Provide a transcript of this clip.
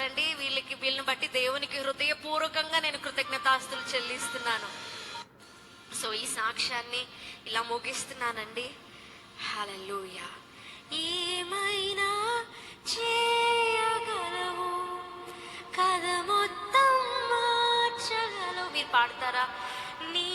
ఉన్నారండి వీళ్ళకి వీళ్ళని బట్టి దేవునికి హృదయపూర్వకంగా నేను కృతజ్ఞతాస్తులు చెల్లిస్తున్నాను. సో ఈ సాక్ష్యాన్ని ఇలా ముగిస్తున్నానండి. హలలుయా ఏమైనా చేయగలవు కథ మొత్తం మార్చగలవు మీరు పాడతారా? నీ